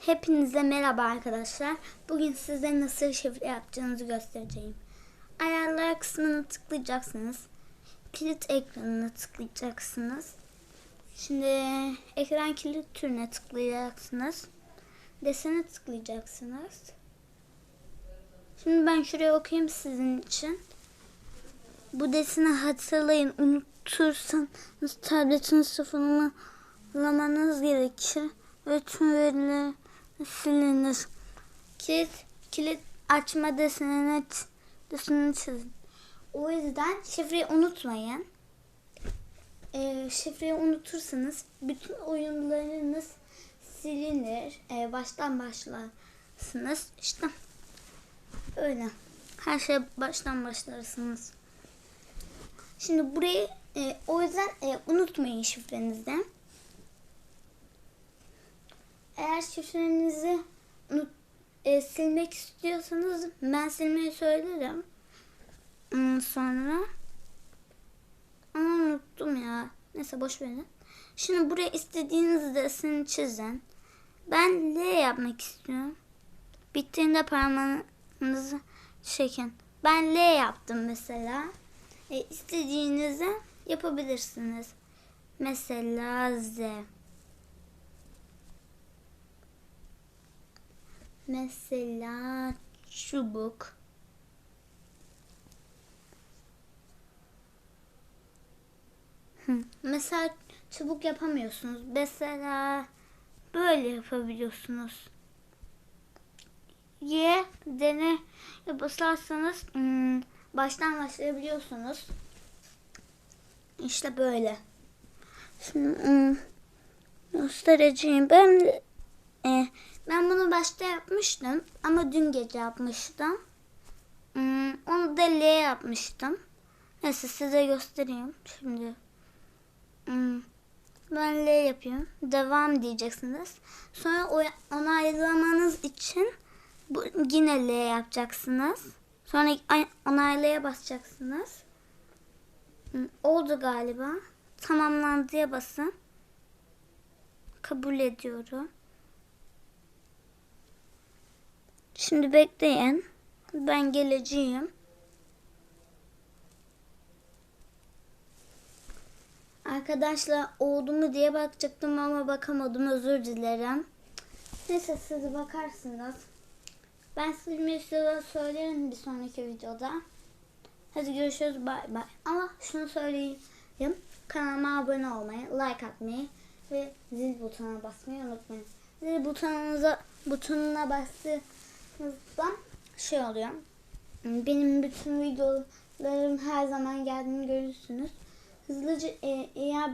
Hepinize merhaba arkadaşlar. Bugün size nasıl şifre yapacağınızı göstereceğim. Ayarlar kısmına tıklayacaksınız. Kilit ekranına tıklayacaksınız. Şimdi ekran kilit türüne tıklayacaksınız. Desene tıklayacaksınız. Şimdi ben şuraya okuyayım sizin için. Bu deseni hatırlayın. Unutursanız tabletin sıfırlamanız gerekir. Ve tüm veriler silinir. Kilit, kilit açma desenini, desenini çizin. O yüzden şifreyi unutmayın. Ee, şifreyi unutursanız bütün oyunlarınız silinir. Ee, baştan başlarsınız. İşte öyle. Her şey baştan başlarsınız. Şimdi burayı e, o yüzden e, unutmayın şifrenizi. Eğer şifrenizi e, silmek istiyorsanız ben silmeyi söylerim. Sonra ama unuttum ya. Neyse boş verin. Şimdi buraya istediğiniz deseni çizin. Ben L yapmak istiyorum. Bittiğinde parmağınızı çekin. Ben L yaptım mesela. E, istediğinizi yapabilirsiniz. Mesela Z. Mesela çubuk. Mesela çubuk yapamıyorsunuz. Mesela böyle yapabiliyorsunuz. Y dene basarsanız hmm, baştan başlayabiliyorsunuz. İşte böyle. Şimdi hmm, göstereceğim. Ben e, ben bunu başta yapmıştım ama dün gece yapmıştım. Hmm, onu da L yapmıştım. Neyse size göstereyim şimdi. Hmm, ben L yapıyorum. Devam diyeceksiniz. Sonra onaylamanız için bu, yine L yapacaksınız. Sonra ay- onaylaya basacaksınız. Hmm, oldu galiba. Tamamlandıya basın. Kabul ediyorum. Şimdi bekleyin. Ben geleceğim. Arkadaşlar oldu mu diye bakacaktım ama bakamadım. Özür dilerim. Neyse siz bakarsınız. Ben size söylerim bir sonraki videoda. Hadi görüşürüz. Bay bay. Ama şunu söyleyeyim. Kanalıma abone olmayı, like atmayı ve zil butonuna basmayı unutmayın. Zil butonunuza butonuna bastığınızda şey oluyor. Benim bütün videolarım her zaman geldiğini görürsünüz. Hızlıca e, eğer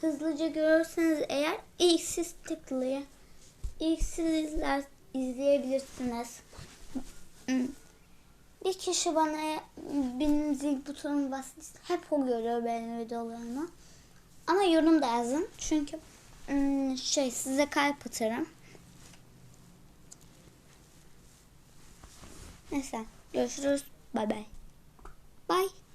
hızlıca görürseniz eğer ilk siz tıklayın. İlk siz izler, izleyebilirsiniz. Bir kişi bana benim zil butonumu bastıysa hep o görüyor benim videolarımı. Ama yorum da yazın. Çünkü ım, şey size kalp atarım. Neyse görüşürüz. Bay bay. Bye.